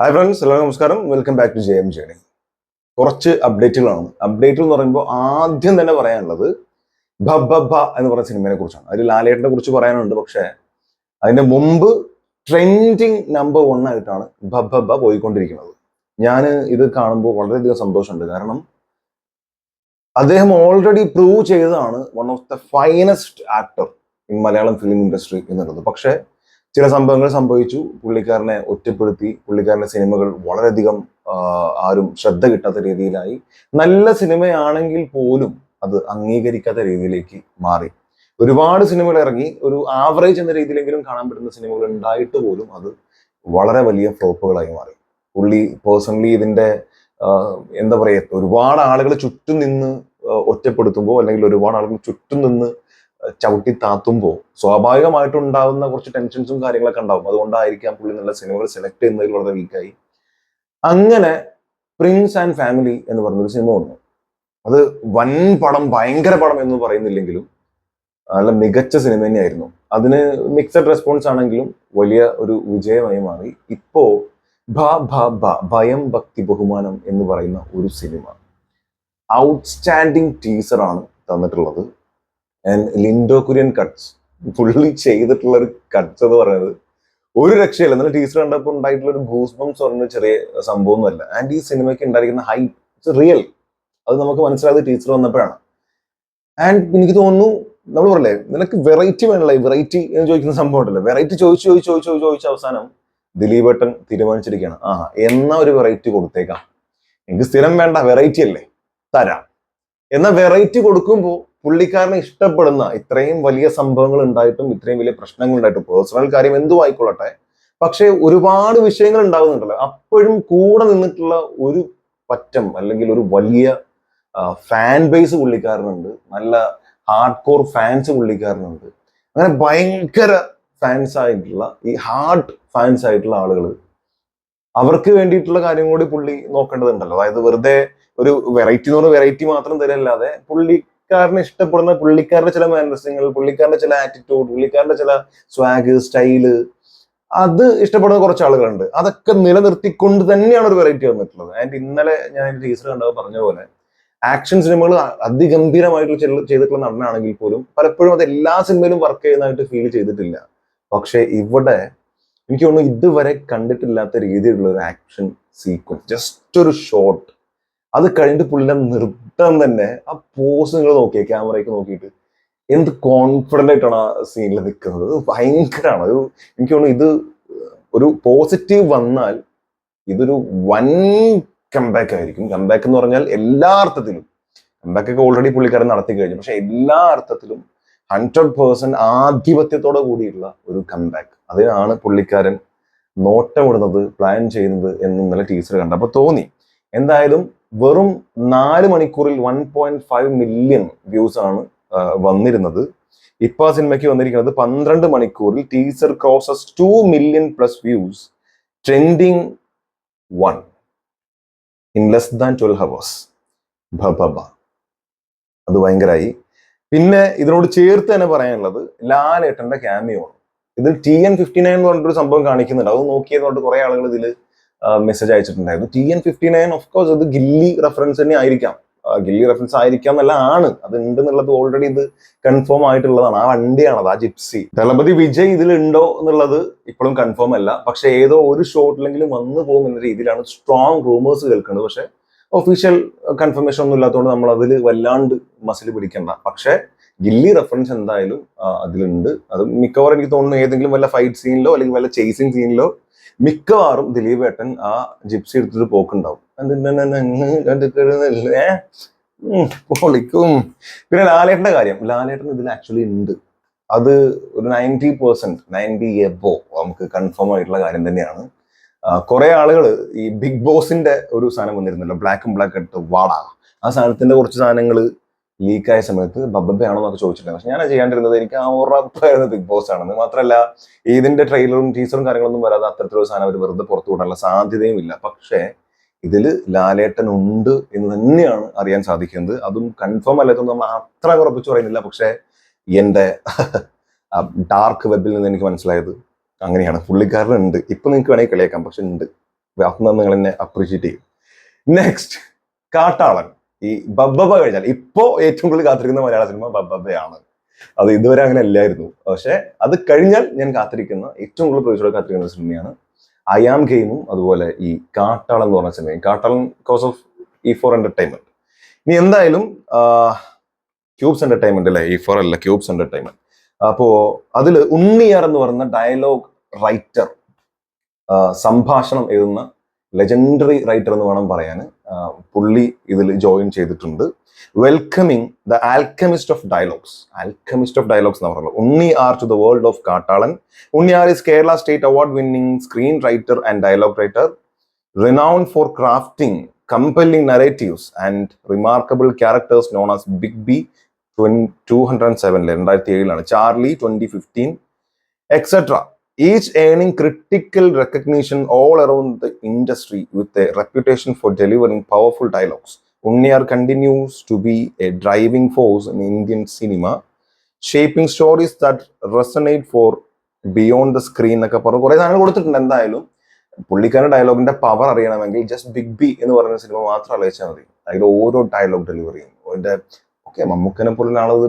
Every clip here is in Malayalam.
ഹായ് ഫ്രണ്ട്സ് എല്ലാവർക്കും നമസ്കാരം. Welcome back to J M journey കുറച്ച് അപ്ഡേറ്റുകളാണ് അപ്ഡേറ്റ് എന്ന് പറയുമ്പോൾ ആദ്യം തന്നെ പറയാനുള്ളത് ഭബ്ബ എന്ന് പറയുന്ന സിനിമയെ കുറിച്ചാണ്. അതിൽ ലാലേട്ടനെ കുറിച്ച് പറയാനുണ്ട് പക്ഷേ അതിന്റെ മുമ്പ് ട്രെൻഡിങ് നമ്പർ വൺ ആയിട്ടാണ് ഭബ്ബ പോയിക്കൊണ്ടിരിക്കുന്നത്. ഞാൻ ഇത് കാണുമ്പോൾ വളരെയധികം സന്തോഷമുണ്ട്. കാരണം അദ്ദേഹം ഓൾറെഡി പ്രൂവ് ചെയ്തതാണ് one of the finest actor in Malayalam film industry എന്നുള്ളത്. പക്ഷേ ചില സംഭവങ്ങൾ സംഭവിച്ചു. പുള്ളിക്കാരനെ ഒറ്റപ്പെടുത്തി. പുള്ളിക്കാരന്റെ സിനിമകൾ വളരെയധികം ആരും ശ്രദ്ധ കിട്ടാത്ത രീതിയിലായി. നല്ല സിനിമയാണെങ്കിൽ പോലും അത് അംഗീകരിക്കാത്ത രീതിയിലേക്ക് മാറി. ഒരുപാട് സിനിമകൾ ഇറങ്ങി. ഒരു ആവറേജ് എന്ന രീതിയിലെങ്കിലും കാണാൻ പറ്റുന്ന സിനിമകൾ ഉണ്ടായിട്ട് പോലും അത് വളരെ വലിയ ഫ്ലോപ്പുകളായി മാറി. പുള്ളി പേഴ്സണലി ഇതിന്റെ എന്താ പറയുക ഒരുപാട് ആളുകൾ ചുറ്റും നിന്ന് ഒറ്റപ്പെടുത്തുമ്പോൾ അല്ലെങ്കിൽ ഒരുപാട് ആളുകൾ ചുറ്റും നിന്ന് ചവിട്ടി താത്തുമ്പോൾ സ്വാഭാവികമായിട്ടുണ്ടാവുന്ന കുറച്ച് ടെൻഷൻസും കാര്യങ്ങളൊക്കെ ഉണ്ടാവും. അതുകൊണ്ടായിരിക്കാം പുള്ളി നല്ല സിനിമകൾ സെലക്ട് ചെയ്യുന്നതിൽ വളരെ വീക്കായി അങ്ങനെ പ്രിൻസ് ആൻഡ് ഫാമിലി എന്ന് പറഞ്ഞൊരു സിനിമ വന്നു. അത് വൻ പടം ഭയങ്കര പടം എന്ന് പറയുന്നില്ലെങ്കിലും നല്ല മികച്ച സിനിമ തന്നെയായിരുന്നു. അതിന് മിക്സഡ് റെസ്പോൺസ് ആണെങ്കിലും വലിയ ഒരു വിജയമായി മാറി. ഇപ്പോ ഭയം ഭക്തി ബഹുമാനം എന്ന് പറയുന്ന ഒരു സിനിമ ഔട്ട്സ്റ്റാൻഡിങ് ടീസറാണ് തന്നിട്ടുള്ളത്. ആൻഡ് ലിൻഡോ കുര്യൻ കട്ട്സ് പുള്ളി ചെയ്തിട്ടുള്ള ഒരു കട്ട്സ് എന്ന് പറയുന്നത് ഒരു രക്ഷയില്ല. എന്നാൽ ടീച്ചർ കണ്ടപ്പോൾ ഉണ്ടായിട്ടുള്ള ഒരു ഗൂസ് ബംസ് പറഞ്ഞ ചെറിയ സംഭവമൊന്നുമല്ല. ആൻഡ് ഈ സിനിമയ്ക്ക് ഉണ്ടായിരിക്കുന്ന ഹൈ ഇറ്റ്സ് റിയൽ അത് നമുക്ക് മനസ്സിലായത് ടീച്ചർ വന്നപ്പോഴാണ്. ആൻഡ് എനിക്ക് തോന്നുന്നു നമ്മൾ പറയല്ലേ നിനക്ക് വെറൈറ്റി വേണല്ലേ വെറൈറ്റി എന്ന് ചോദിക്കുന്ന സംഭവം ഉണ്ടല്ലോ. വെറൈറ്റി ചോദിച്ചു ചോദിച്ചു ചോദിച്ചു ചോദിച്ചു ചോദിച്ച അവസാനം ദിലീപ് ഏട്ടൻ തീരുമാനിച്ചിരിക്കുകയാണ്. ആ എന്ന ഒരു വെറൈറ്റി കൊടുത്തേക്കാം? എനിക്ക് സ്ഥിരം വേണ്ട വെറൈറ്റി അല്ലേ? തരാം. എന്നാൽ വെറൈറ്റി കൊടുക്കുമ്പോൾ പുള്ളിക്കാരനെ ഇഷ്ടപ്പെടുന്ന ഇത്രയും വലിയ സംഭവങ്ങൾ ഉണ്ടായിട്ടും ഇത്രയും വലിയ പ്രശ്നങ്ങൾ ഉണ്ടായിട്ടും പേഴ്സണൽ കാര്യം എന്തും ആയിക്കൊള്ളട്ടെ. പക്ഷേ ഒരുപാട് വിഷയങ്ങൾ ഉണ്ടാകുന്നുണ്ടല്ലോ. അപ്പോഴും കൂടെ നിന്നിട്ടുള്ള ഒരു പറ്റം അല്ലെങ്കിൽ ഒരു വലിയ ഫാൻ ബേസ് പുള്ളിക്കാരനുണ്ട്. നല്ല ഹാർഡ് കോർ ഫാൻസ് പുള്ളിക്കാരനുണ്ട്. അങ്ങനെ ഭയങ്കര ഫാൻസ് ആയിട്ടുള്ള ഈ ഹാർഡ് ഫാൻസ് ആയിട്ടുള്ള ആളുകൾ അവർക്ക് വേണ്ടിയിട്ടുള്ള കാര്യം കൂടി പുള്ളി നോക്കേണ്ടതുണ്ടല്ലോ. അതായത് വെറുതെ ഒരു വെറൈറ്റി എന്ന് പറഞ്ഞ വെറൈറ്റി മാത്രം തരല്ലാതെ പുള്ളിക്കാരനെ ഇഷ്ടപ്പെടുന്ന പുള്ളിക്കാരുടെ ചില മാനസികങ്ങൾ പുള്ളിക്കാരുടെ ചില ആറ്റിറ്റ്യൂഡ് പുള്ളിക്കാരുടെ ചില സ്വാഗ് സ്റ്റൈൽ അത് ഇഷ്ടപ്പെടുന്ന കുറച്ച് ആളുകളുണ്ട്. അതൊക്കെ നിലനിർത്തിക്കൊണ്ട് തന്നെയാണ് ഒരു വെറൈറ്റി വന്നിട്ടുള്ളത്. ആൻഡ് ഇന്നലെ ഞാൻ ടീച്ചർ കണ്ടത് പറഞ്ഞ പോലെ ആക്ഷൻ സിനിമകൾ അതിഗംഭീരമായിട്ടുള്ള ചെയ്തിട്ടുള്ള നടനാണെങ്കിൽ പോലും പലപ്പോഴും അത് എല്ലാ സിനിമയിലും വർക്ക് ചെയ്യുന്നതായിട്ട് ഫീൽ ചെയ്തിട്ടില്ല. പക്ഷെ ഇവിടെ എനിക്ക് തോന്നുന്നു ഇതുവരെ കണ്ടിട്ടില്ലാത്ത രീതിയിലുള്ള ഒരു ആക്ഷൻ സീക്വൻസ് ജസ്റ്റ് ഒരു ഷോട്ട് അത് കഴിഞ്ഞിട്ട് പുള്ളിന്റെ നൃത്തം തന്നെ ആ പോസ് നിങ്ങൾ നോക്കിയ ക്യാമറയ്ക്ക് നോക്കിയിട്ട്. എന്ത് കോൺഫിഡന്റ് ആയിട്ടാണ് ആ സീനിൽ നിൽക്കുന്നത് ഭയങ്കരമാണ് ഒരു എനിക്ക് തോന്നുന്നു ഇത് ഒരു പോസിറ്റീവ് വന്നാൽ ഇതൊരു വൻ കംബാക്ക് ആയിരിക്കും. കംബാക്ക് എന്ന് പറഞ്ഞാൽ എല്ലാ അർത്ഥത്തിലും. കംബാക്ക് ഒക്കെ ഓൾറെഡി പുള്ളിക്കാരൻ നടത്തി കഴിഞ്ഞു. പക്ഷെ എല്ലാ അർത്ഥത്തിലും ഹൺഡ്രഡ് പേഴ്സെന്റ് ആധിപത്യത്തോടെ കൂടിയുള്ള ഒരു കംബാക്ക് അതിനാണ് പുള്ളിക്കാരൻ നോട്ടമിടുന്നത് പ്ലാൻ ചെയ്യുന്നത് എന്ന് ഇന്നലെ ടീച്ചർ കണ്ടപ്പോൾ തോന്നി. എന്തായാലും വെറും നാല് മണിക്കൂറിൽ one point five million views ആണ് വന്നിരുന്നത്. ഇപ്പ സിനിമയ്ക്ക് വന്നിരിക്കുന്നത് പന്ത്രണ്ട് മണിക്കൂറിൽ teaser crosses two million plus views trending one in less than twelve hours Baba അത് ഭയങ്കരമായി പിന്നെ ഇതിനോട് ചേർത്ത് തന്നെ പറയാനുള്ളത് ലാലേട്ടന്റെ ക്യാമിയോ ഇതിൽ ടി എൻ ഫിഫ്റ്റി നയൻ എന്ന് പറഞ്ഞിട്ടൊരു സംഭവം കാണിക്കുന്നുണ്ട്. അത് നോക്കിയതുകൊണ്ട് കുറെ ആളുകൾ ഇതിൽ message അയച്ചിട്ടുണ്ടായിരുന്നു. T N fifty nine of course അത് ഗില്ലി റെഫറൻസ് തന്നെ ആയിരിക്കാം. ഗില്ലി റെഫറൻസ് ആയിരിക്കാം എന്നല്ല ആണ് അത് ഉണ്ട് എന്നുള്ളത് ഓൾറെഡി ഇത് കൺഫേം ആയിട്ടുള്ളതാണ്. ആ വണ്ടിയാണ് അത് ആ ജിപ്സി ദളപതി വിജയ് ഇതിലുണ്ടോ എന്നുള്ളത് ഇപ്പോഴും കൺഫേം അല്ല. പക്ഷെ ഏതോ ഒരു ഷോട്ടിലെങ്കിലും വന്നു പോകും എന്ന രീതിയിലാണ് സ്ട്രോങ് റൂമേഴ്സ് കേൾക്കുന്നത്. പക്ഷെ ഒഫീഷ്യൽ കൺഫർമേഷൻ ഒന്നും ഇല്ലാത്തതുകൊണ്ട് നമ്മൾ അതിൽ വല്ലാണ്ട് മസിൽ പിടിക്കണ്ട. പക്ഷെ ഗില്ലി റെഫറൻസ് എന്തായാലും അതിലുണ്ട്. അത് മിക്കവാറും എനിക്ക് തോന്നുന്നു ഏതെങ്കിലും വല്ല ഫൈറ്റ് സീനിലോ അല്ലെങ്കിൽ വല്ല ചേസിങ് സീനിലോ മിക്കവാറും ദിലീപ് ഏട്ടൻ ആ ജിപ്സി എടുത്തിട്ട് പോക്കുണ്ടാവും. പൊളിക്കും. പിന്നെ ലാലേട്ടന്റെ കാര്യം. ലാലേട്ടൻ ഇതിൽ ആക്ച്വലി ഉണ്ട്. അത് ഒരു നയന്റി പെർസെന്റ് നയന്റി എബോ നമുക്ക് കൺഫേം ആയിട്ടുള്ള കാര്യം തന്നെയാണ്. കുറെ ആളുകൾ ഈ ബിഗ് ബോസിന്റെ ഒരു സാധനം വന്നിരുന്നല്ലോ. ബ്ലാക്ക് ബ്ലാക്കും ബ്ലാക്ക് എടുത്ത് വാടാ. ആ സാധനത്തിന്റെ കുറച്ച് സാധനങ്ങൾ ലീക്കായ സമയത്ത് ബബ്ബയാണോ എന്നൊക്കെ ചോദിച്ചിട്ടുണ്ട് പക്ഷെ ഞാൻ ചെയ്യാണ്ടിരുന്നത് എനിക്ക് ആ ഉറപ്പായിരുന്നു ബിഗ് ബോസ് ആണെന്ന്. മാത്രമല്ല ഇതിന്റെ ട്രെയിലറും ടീസറും കാര്യങ്ങളൊന്നും വരാതെ അത്തരത്തിലൊരു സാധനം അവർ വെറുതെ പുറത്തു വിടാനുള്ള സാധ്യതയും ഇല്ല. പക്ഷേ ഇതിൽ ലാലേട്ടൻ ഉണ്ട് എന്ന് തന്നെയാണ് അറിയാൻ സാധിക്കുന്നത്. അതും കൺഫേം അല്ലാത്തതും നമ്മൾ അത്ര ഉറപ്പിച്ചു പറയുന്നില്ല. പക്ഷേ എന്റെ ഡാർക്ക് വെബിൽ നിന്ന് എനിക്ക് മനസ്സിലായത് അങ്ങനെയാണ്. പുള്ളിക്കാരനുണ്ട്. ഇപ്പൊ നിങ്ങൾക്ക് വേണമെങ്കിൽ കളിയാക്കാം. പക്ഷെ ഉണ്ട്. അന്ന് നിങ്ങൾ എന്നെ അപ്രീഷിയേറ്റ് ചെയ്യും. നെക്സ്റ്റ് കാട്ടാളൻ. ഈ ബബ്ബബ കഴിഞ്ഞാൽ ഇപ്പോ ഏറ്റവും കൂടുതൽ കാത്തിരിക്കുന്ന മലയാള സിനിമ ബബ്ബബയാണ്. അത് ഇതുവരെ അങ്ങനെ അല്ലായിരുന്നു. പക്ഷെ അത് കഴിഞ്ഞാൽ ഞാൻ കാത്തിരിക്കുന്ന ഏറ്റവും കൂടുതൽ പ്രതീക്ഷയോടെ കാത്തിരിക്കുന്ന സിനിമയാണ്. ഐ ആം ഗെയിമും അതുപോലെ ഈ കാട്ടാളൻ എന്ന് പറഞ്ഞ സിനിമയും. Kattalan cause of E four entertainment ഇനി എന്തായാലും ക്യൂബ്സ് എന്റർടൈൻമെന്റ് അല്ലേ? ഈ ഫോർ അല്ല ക്യൂബ്സ് എന്റർടൈൻമെന്റ് അപ്പോ അതിൽ ഉണ്ണിയാർ എന്ന് പറയുന്ന ഡയലോഗ് റൈറ്റർ സംഭാഷണം എഴുതുന്ന ലെജൻഡറി റൈറ്റർ എന്ന് വേണം പറയാൻ പുള്ളി ഇതിൽ ജോയിൻ ചെയ്തിട്ടുണ്ട്. Welcoming the alchemist of dialogues alchemist of dialogues എന്ന് പറയുന്നത്. Unni R to the world of Kattalan. Unni R is Kerala state award winning screen writer and dialogue writer. Renowned for crafting compelling narratives and remarkable characters known as big B twenty hundred and സെവനിൽ രണ്ടായിരത്തി ഏഴിലാണ്. Charlie twenty fifteen etcetera each earning critical recognition all around the industry with a reputation for delivering powerful dialogues Unni R continues to be a driving force in Indian cinema shaping stories that resonate far beyond the screen എന്നൊക്കെ പറഞ്ഞു. കുറെ സാധനങ്ങൾ കൊടുത്തിട്ടുണ്ട് എന്തായാലും. പുള്ളിക്കാരൻ ഡയലോഗിന്റെ പവർ അറിയണമെങ്കിൽ ജസ്റ്റ് ബിഗ് ബി എന്ന് പറയുന്ന സിനിമ മാത്രം ആലോചിച്ചാൽ മതി. അതിൽ ഓരോ ഡയലോഗ് ഡെലിവറിയും അതിന്റെ ഓക്കെ മമ്മൂക്കനെ പോലുള്ള ആളത്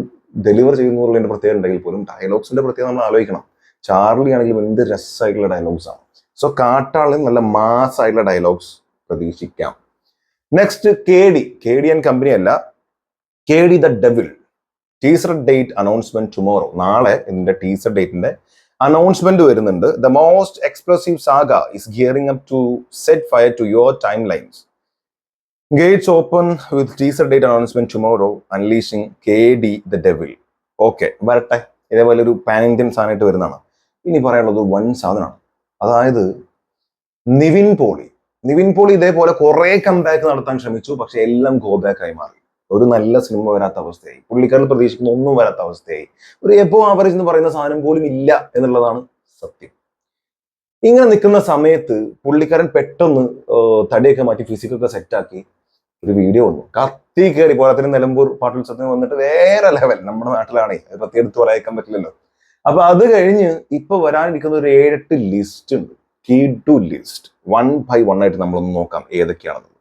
ഡെലിവർ ചെയ്യുന്നതിന്റെ പ്രത്യേകത ഉണ്ടെങ്കിൽ പോലും ഡയലോഗ്സിന്റെ പ്രത്യേകത നമ്മൾ ആലോചിക്കണം. ചാർലി ആണെങ്കിലും എന്ത് രസമായിട്ടുള്ള ഡയലോഗ്സ് ആണ്. സോ കാട്ടാളിൽ നല്ല മാസ് ആയിട്ടുള്ള ഡയലോഗ്സ് പ്രതീക്ഷിക്കാം. Next K D K D and company അല്ല. K D the devil teaser date announcement tomorrow നാളെ ഇതിന്റെ ടീസർ ഡേറ്റിന്റെ അനൗൺസ്മെന്റ് വരുന്നുണ്ട്. The most explosive saga is gearing up to set fire to your timelines gates open with teaser date announcement tomorrow unleashing K D the devil okay വരട്ടെ. ഇതേപോലെ ഒരു പാൻ ഇന്ത്യൻ സാധനമായിട്ട് വരുന്നതാണ്. ഇനി പറയാനുള്ളത് വൻ സാധനമാണ്. അതായത് നിവിൻ പോളി. നിവിൻ പോളി ഇതേപോലെ കുറെ കംബാക്ക് നടത്താൻ ശ്രമിച്ചു പക്ഷെ എല്ലാം ഗോ ബാക്ക് ആയി മാറി. ഒരു നല്ല സിനിമ വരാത്ത അവസ്ഥയായി. പുള്ളിക്കാരൻ പ്രതീക്ഷിക്കുന്ന ഒന്നും വരാത്ത അവസ്ഥയായി. ഒരു എപ്പോ ആവറേജ് എന്ന് പറയുന്ന സാധനം പോലും ഇല്ല എന്നുള്ളതാണ് സത്യം. ഇങ്ങനെ നിൽക്കുന്ന സമയത്ത് പുള്ളിക്കാരൻ പെട്ടെന്ന് തടിയൊക്കെ മാറ്റി ഫിസിക്കൊക്കെ സെറ്റാക്കി ഒരു വീഡിയോ വന്നു. കത്തി കയറി പോലത്തിന് നിലമ്പൂർ സത്യം വന്നിട്ട് വേറെ ലെവൽ നമ്മുടെ നാട്ടിലാണേ അത് പ്രത്യേകം എടുത്ത് പറയാൻ പറ്റില്ലല്ലോ. അപ്പൊ അത് കഴിഞ്ഞ് ഇപ്പൊ വരാനിരിക്കുന്ന ഒരു ഏഴെട്ട് ലിസ്റ്റ് ഉണ്ട്. Key to list one by one ആയിട്ട് നമ്മളൊന്ന് നോക്കാം ഏതൊക്കെയാണെന്ന്.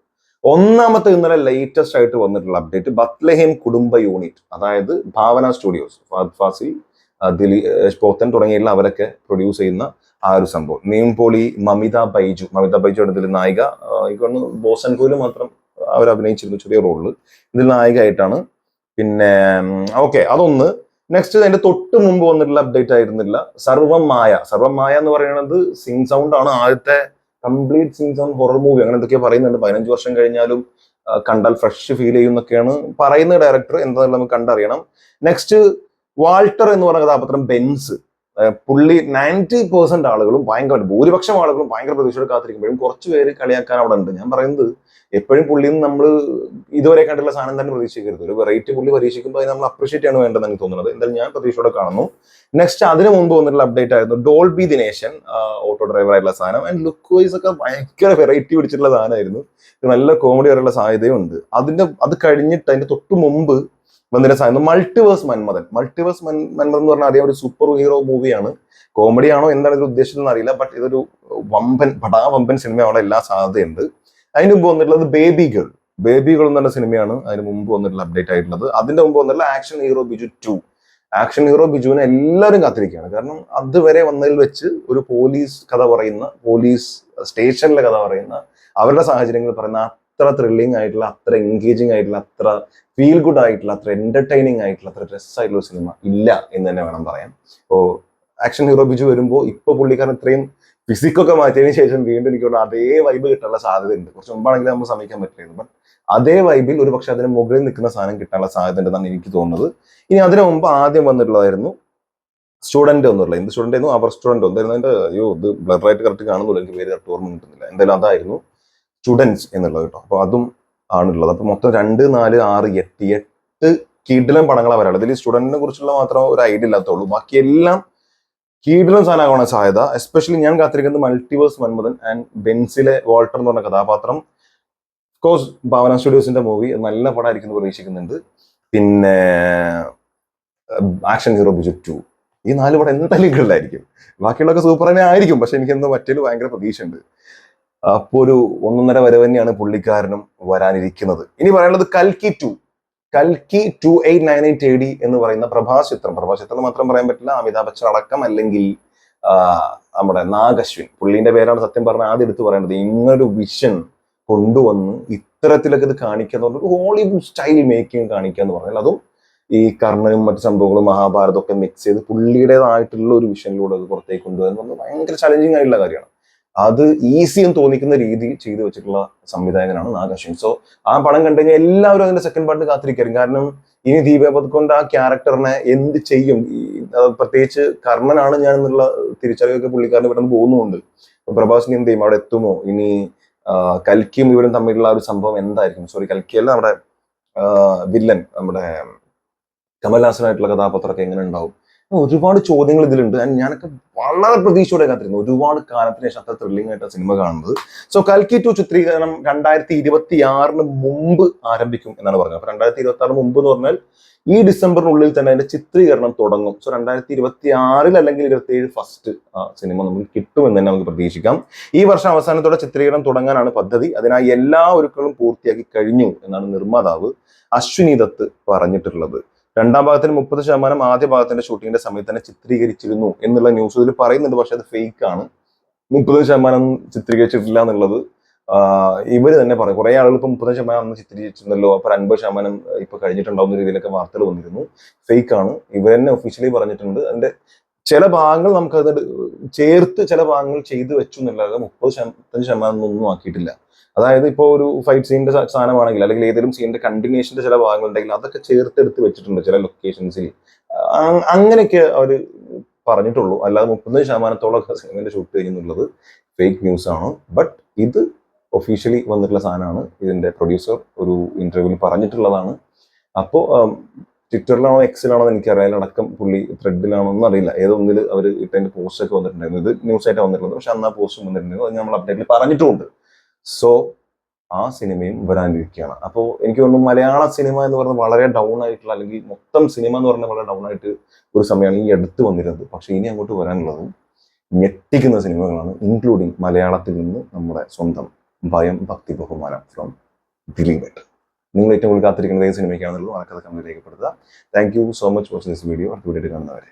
ഒന്നാമത്തെ ഇന്നലെ ലേറ്റസ്റ്റ് ആയിട്ട് വന്നിട്ടുള്ള അപ്ഡേറ്റ് ബത്ലഹേം കുടുംബ യൂണിറ്റ് അതായത് ഭാവന സ്റ്റുഡിയോസ് ഫാസി ദിലി പോത്തൻ തുടങ്ങിയുള്ള അവരൊക്കെ പ്രൊഡ്യൂസ് ചെയ്യുന്ന ആ ഒരു സംഭവം. നീംപോളി മമിത ബൈജു. മമിത ബൈജു ഇതിൽ നായിക. ഇക്കൊന്ന് ബോസൻ കോൽ മാത്രം അവർ അഭിനയിച്ചിരുന്നു ചെറിയ റോളിൽ ഇതിൽ നായികയായിട്ടാണ്. പിന്നെ ഓക്കെ അതൊന്ന് നെക്സ്റ്റ് അതിന്റെ തൊട്ട് മുമ്പ് വന്നിട്ടുള്ള അപ്ഡേറ്റ് ആയിരുന്നില്ല. സർവം മായ സർവം മായ എന്ന് പറയുന്നത് സിങ് സൗണ്ട് ആണ് ആദ്യത്തെ complete sync sound horror movie അങ്ങനെ എന്തൊക്കെയോ പറയുന്നുണ്ട്. പതിനഞ്ച് വർഷം കഴിഞ്ഞാലും കണ്ടാൽ ഫ്രഷ് ഫീൽ ചെയ്യുന്നൊക്കെയാണ് പറയുന്ന ഡയറക്ടർ എന്താണെന്ന് നമുക്ക് കണ്ടറിയണം. നെക്സ്റ്റ് വാൾട്ടർ എന്ന് പറഞ്ഞ കഥാപാത്രം ബെൻസ് പുള്ളി നയന്റി പെർസെന്റ് ആളുകളും ഭയങ്കര ഭൂരിപക്ഷം ആളുകളും ഭയങ്കര പ്രതീക്ഷയോടെ കാത്തിരിക്കുമ്പോഴും കുറച്ച് പേര് കളിയാക്കാൻ അവിടെ ഉണ്ട്. ഞാൻ പറയുന്നത് എപ്പോഴും പുള്ളിയിൽ നിന്ന് നമ്മൾ ഇതുവരെ കണ്ടുള്ള സാധനം തന്നെ പ്രതീക്ഷിക്കരുത്. ഒരു വെറൈറ്റി പുള്ളി പരീക്ഷിക്കുമ്പോൾ അത് നമ്മൾ അപ്രീഷിയേറ്റ് ആണ് വേണ്ടതെന്ന് എനിക്ക് തോന്നുന്നത്. എന്തായാലും ഞാൻ പ്രതീക്ഷയോടെ കാണുന്നു. നെക്സ്റ്റ് അതിന് മുമ്പ് വന്നിട്ടുള്ള അപ്ഡേറ്റ് ആയിരുന്നു ഡോൾബി ദിനേശൻ ഓട്ടോ ഡ്രൈവർ ആയിട്ടുള്ള സാധനം. ആൻഡ് ലുക്ക് വൈസ് ഒക്കെ ഭയങ്കര വെറൈറ്റി പിടിച്ചിട്ടുള്ള സാധനമായിരുന്നു. നല്ല കോമഡി വരെയുള്ള സാധ്യതയുണ്ട്. അതിന്റെ അത് കഴിഞ്ഞിട്ട് അതിന്റെ തൊട്ട് മുമ്പ് വന്നിട്ട് സാധനം മൾട്ടിവേഴ്സ് മന്മഥൻ. മൾട്ടിവേഴ്സ് മൻ മന്മഥൻ എന്ന് പറഞ്ഞാൽ അറിയാം ഒരു സൂപ്പർ ഹീറോ മൂവിയാണ് കോമഡിയാണോ എന്താണ് ഇതിൽ ഉദ്ദേശിച്ചതെന്ന് അറിയില്ല. ബട്ട് ഇതൊരു വമ്പൻ പടാ വമ്പൻ സിനിമയാണ് എല്ലാ സാധ്യതയുണ്ട്. അതിന് മുമ്പ് വന്നിട്ടുള്ളത് ബേബി ഗേൾ ബേബി ഗേൾ എന്ന് പറഞ്ഞ സിനിമയാണ് അതിന് മുമ്പ് വന്നിട്ടുള്ള അപ്ഡേറ്റ് ആയിട്ടുള്ളത്. അതിന്റെ മുമ്പ് വന്നിട്ടുള്ള action hero Biju two action hero ബിജുവിനെ എല്ലാവരും കാത്തിരിക്കുകയാണ്. കാരണം അതുവരെ വന്നതിൽ വെച്ച് ഒരു പോലീസ് കഥ പറയുന്ന പോലീസ് സ്റ്റേഷനിലെ കഥ പറയുന്ന അവരുടെ സാഹചര്യങ്ങൾ പറയുന്ന അത്ര ത്രില്ലിംഗ് ആയിട്ടുള്ള അത്ര എൻഗേജിങ് ആയിട്ടുള്ള അത്ര ഫീൽ ഗുഡ് ആയിട്ടുള്ള അത്ര എന്റർടൈനിങ് ആയിട്ടുള്ള അത്ര ഡ്രസ് ആയിട്ടുള്ള ഒരു സിനിമ ഇല്ല എന്ന് തന്നെ വേണം പറയാൻ. ഓ ആക്ഷൻ ഹീറോ ബിജു വരുമ്പോൾ ഇപ്പൊ പുള്ളിക്കാരൻ ഇത്രയും ഫിസിക്കൊക്കെ മാറ്റിയതിന് ശേഷം വീണ്ടും എനിക്ക് തോന്നുന്നു അതേ വൈബ് കിട്ടാനുള്ള സാധ്യത ഉണ്ട് കുറച്ച് മുമ്പാണെങ്കിൽ നമ്മൾ സമയക്കാൻ പറ്റില്ലായിരുന്നു. ബട്ട് അതേ വൈബിൽ ഒരു പക്ഷെ അതിന് മുകളിൽ നിൽക്കുന്ന സാധനം കിട്ടാനുള്ള സാധ്യത ഉണ്ടെന്നാണ് എനിക്ക് തോന്നുന്നത്. ഇനി അതിനു മുമ്പ് ആദ്യം വന്നിട്ടുള്ളതായിരുന്നു സ്റ്റുഡന്റ് ഒന്നുമില്ല എന്ത് സ്റ്റുഡന്റ് ആയിരുന്നു? അവർ സ്റ്റുഡന്റ് എന്തായിരുന്നു അതിന്റെ? അയ്യോ ഇത് ബ്ലറായിട്ട് കറക്റ്റ് കാണുന്നില്ല. എനിക്ക് പേര് കറക്റ്റ് ഓർമ്മ കിട്ടുന്നില്ല എന്തായാലും അതായിരുന്നു സ്റ്റുഡൻസ് എന്നുള്ളത് കേട്ടോ. അപ്പോൾ അതും ആണുള്ളത്. അപ്പോൾ മൊത്തം രണ്ട് നാല് ആറ് എട്ട് എട്ട് കീട്ടിലും പടങ്ങളാണ് വരാറുള്ളത് ഇതിൽ സ്റ്റുഡന്റിനെ കുറിച്ചുള്ള മാത്രം ഒരു ഐഡിയ ഇല്ലാത്തുള്ളൂ ബാക്കി എല്ലാം കീടിലും സാധനമാകാൻ സാധ്യത എസ്പെഷ്യലി ഞാൻ കാത്തിരിക്കുന്നത് മൾട്ടിവേഴ്സ് മന്മഥൻ ആൻഡ് ബെൻസിലെ വാൾട്ടർ എന്ന് പറഞ്ഞ കഥാപാത്രം. കോഴ്സ് ഭാവന സ്റ്റുഡിയോസിന്റെ മൂവി നല്ല പടമായിരിക്കും പ്രതീക്ഷിക്കുന്നുണ്ട്. പിന്നെ ആക്ഷൻ ഹീറോ ബിജു ടു ഈ നാല് പടം എന്തായാലും ഇല്ലായിരിക്കും ബാക്കിയുള്ളതൊക്കെ സൂപ്പർ തന്നെ ആയിരിക്കും. പക്ഷെ എനിക്ക് എന്തോ മറ്റേൽ ഭയങ്കര പ്രതീക്ഷയുണ്ട്. അപ്പോൾ ഒരു ഒന്നൊന്നര വരെ തന്നെയാണ് പുള്ളിക്കാരനും വരാനിരിക്കുന്നത്. ഇനി പറയാനുള്ളത് കൽക്കി ടു കൽക്കി to eight nine eight A D എന്ന് പറയുന്ന പ്രഭാസ് ചിത്രം. പ്രഭാസ് ചിത്രം മാത്രം പറയാൻ പറ്റില്ല. അമിതാഭ് ബച്ചൻ അടക്കം അല്ലെങ്കിൽ നമ്മുടെ നാഗശ്വിൻ. പുള്ളീന്റെ പേരാണ് സത്യം പറഞ്ഞാൽ ആദ്യം എടുത്ത് പറയേണ്ടത്. ഇങ്ങനൊരു വിഷൻ കൊണ്ടുവന്ന് ഇത്തരത്തിലൊക്കെ ഇത് എന്ന് പറഞ്ഞാൽ ഹോളിവുഡ് സ്റ്റൈൽ മേക്കിംഗ് കാണിക്കുക എന്ന് പറഞ്ഞാൽ അതും ഈ കർണനും മറ്റു സംഭവങ്ങളും മഹാഭാരതമൊക്കെ മിക്സ് ചെയ്ത് പുള്ളിയുടേതായിട്ടുള്ള ഒരു വിഷനിലൂടെ അത് പുറത്തേക്ക് കൊണ്ടുവരുന്നത് ഭയങ്കര ചലഞ്ചിങ് ആയിട്ടുള്ള കാര്യമാണ്. അത് ഈസി എന്ന് തോന്നിക്കുന്ന രീതിയിൽ ചെയ്തു വെച്ചിട്ടുള്ള സംവിധായകനാണ് നാഗശ്വൻ സോ ആ പടം കണ്ടു കഴിഞ്ഞാൽ എല്ലാവരും അതിന്റെ സെക്കൻഡ് പാർട്ട് കാത്തിരിക്കായിരുന്നു. കാരണം ഇനി ദീപ കൊണ്ട് ആ ക്യാരക്ടറിനെ എന്ത് ചെയ്യും? പ്രത്യേകിച്ച് കർണനാണ് ഞാൻ എന്നുള്ള തിരിച്ചറിവൊക്കെ പുള്ളിക്കാരന് പെട്ടെന്ന് പോകുന്നുണ്ട് പ്രഭാസ് അപ്പൊ എന്ത് ചെയ്യും? അവിടെ എത്തുമോ? ഇനി കൽക്കിയും ഇവരും തമ്മിലുള്ള ഒരു സംഭവം എന്തായിരിക്കും? സോറി കൽക്കിയല്ല നമ്മുടെ വില്ലൻ നമ്മുടെ കമൽഹാസനായിട്ടുള്ള കഥാപാത്രമൊക്കെ എങ്ങനെ ഉണ്ടാവും? ഒരുപാട് ചോദ്യങ്ങൾ ഇതിലുണ്ട്. ആൻഡ് ഞാനൊക്കെ വളരെ പ്രതീക്ഷയോടെ കാത്തിരുന്നു. ഒരുപാട് കാലത്തിന് ശേഷം അത്ര ത്രില്ലിംഗ് ആയിട്ട് സിനിമ കാണുന്നത്. സോ കൽക്കി ടു ചിത്രീകരണം രണ്ടായിരത്തി ഇരുപത്തി ആറിന് മുമ്പ് ആരംഭിക്കും എന്നാണ് പറഞ്ഞത്. അപ്പൊ രണ്ടായിരത്തി ഇരുപത്തി ആറിന് മുമ്പ് എന്ന് പറഞ്ഞാൽ ഈ ഡിസംബറിനുള്ളിൽ തന്നെ അതിന്റെ ചിത്രീകരണം തുടങ്ങും. സോ രണ്ടായിരത്തി ഇരുപത്തി ആറിൽ അല്ലെങ്കിൽ ഇരുപത്തി ഏഴ് ഫസ്റ്റ് സിനിമ നമുക്ക് കിട്ടുമെന്ന് തന്നെ നമുക്ക് പ്രതീക്ഷിക്കാം. ഈ വർഷം അവസാനത്തോടെ ചിത്രീകരണം തുടങ്ങാനാണ് പദ്ധതി. അതിനായി എല്ലാ ഒരുക്കളും പൂർത്തിയാക്കി കഴിഞ്ഞു എന്നാണ് നിർമ്മാതാവ് അശ്വിനി ദത്ത് പറഞ്ഞിട്ടുള്ളത്. രണ്ടാം ഭാഗത്തിന് മുപ്പത് ശതമാനം ആദ്യ ഭാഗത്തിന്റെ ഷൂട്ടിങ്ങിന്റെ സമയത്ത് തന്നെ ചിത്രീകരിച്ചിരുന്നു എന്നുള്ള ന്യൂസ് ഇതിൽ പറയുന്നുണ്ട്. പക്ഷെ അത് ഫേക്ക് ആണ്. മുപ്പത് ശതമാനം ചിത്രീകരിച്ചിട്ടില്ല എന്നുള്ളത് ഇവർ തന്നെ പറയും. കുറെ ആളുകൾ ഇപ്പൊ മുപ്പത് ശതമാനം അന്ന് ചിത്രീകരിച്ചിരുന്നല്ലോ അപ്പൊ അൻപത് ശതമാനം ഇപ്പൊ കഴിഞ്ഞിട്ടുണ്ടാവുന്ന രീതിയിലൊക്കെ വാർത്തകൾ വന്നിരുന്നു. ഫേക്ക് ആണ്. ഇവർ തന്നെ ഒഫീഷ്യലി പറഞ്ഞിട്ടുണ്ട്. അതിന്റെ ചില ഭാഗങ്ങൾ നമുക്ക് അത് ചേർത്ത് ചില ഭാഗങ്ങൾ ചെയ്തു വെച്ചു എന്നുള്ളത് മുപ്പത് ശതമാനം ഒന്നും ആക്കിയിട്ടില്ല. അതായത് ഇപ്പോൾ ഒരു ഫൈറ്റ് സീനിന്റെ സാധനമാണെങ്കിൽ അല്ലെങ്കിൽ ഏതെങ്കിലും സീനിന്റെ കണ്ടിന്യൂഷന്റെ ചില ഭാഗങ്ങൾ ഉണ്ടെങ്കിൽ അതൊക്കെ ചേർത്തെടുത്ത് വെച്ചിട്ടുണ്ട് ചില ലൊക്കേഷൻസിൽ അങ്ങനെയൊക്കെ അവർ പറഞ്ഞിട്ടുള്ളൂ. അല്ലാതെ മുപ്പത് ശതമാനത്തോളം സിനിമയുടെ ഷൂട്ട് കഴിഞ്ഞുള്ളത് ഫേക്ക് ന്യൂസ് ആണ്. ബട്ട് ഇത് ഒഫീഷ്യലി വന്നിട്ടുള്ള സാധനമാണ്. ഇതിന്റെ പ്രൊഡ്യൂസർ ഒരു ഇന്റർവ്യൂവിൽ പറഞ്ഞിട്ടുള്ളതാണ്. അപ്പോൾ ട്വിറ്ററിലാണോ എക്സിലാണോ എനിക്കറിയാം അടക്കം പുള്ളി ത്രെഡിലാണോ ഒന്നും അറിയില്ല ഏതൊന്നിൽ അവർ ഇട്ടതിന്റെ പോസ്റ്റ് ഒക്കെ വന്നിട്ടുണ്ടായിരുന്നു. ഇത് ന്യൂസ് ആയിട്ട് വന്നിട്ടുള്ളത്. പക്ഷെ അന്ന് ആ പോസ്റ്റ് വന്നിട്ടുണ്ടായിരുന്നു. അത് നമ്മൾ അപ്ഡേറ്റിൽ പറഞ്ഞിട്ടുമുണ്ട്. സോ ആ സിനിമയും വരാനിരിക്കുകയാണ്. അപ്പോൾ എനിക്ക് തോന്നുന്നു മലയാള സിനിമ എന്ന് പറയുന്നത് വളരെ ഡൗൺ ആയിട്ടുള്ള അല്ലെങ്കിൽ മൊത്തം സിനിമ എന്ന് പറയുന്നത് വളരെ ഡൗൺ ആയിട്ട് ഒരു സമയമാണ് ഈ അടുത്ത് വന്നിരുന്നത്. പക്ഷെ ഇനി അങ്ങോട്ട് വരാനുള്ളത് ഞെട്ടിക്കുന്ന സിനിമകളാണ് ഇൻക്ലൂഡിങ് മലയാളത്തിൽ നിന്ന് നമ്മുടെ സ്വന്തം ഭയം ഭക്തി ബഹുമാനം ഫ്രം ദിലീപ് നിങ്ങൾ ഏറ്റവും കൂടുതൽ കാത്തിരിക്കുന്നത് ഏത് സിനിമയ്ക്കാണെന്നുള്ളത് വാക്കത് കമന്റ് രേഖപ്പെടുത്തുക. Thank you so much watching this video അടുത്ത വീഡിയോ കാണുന്നവരെ.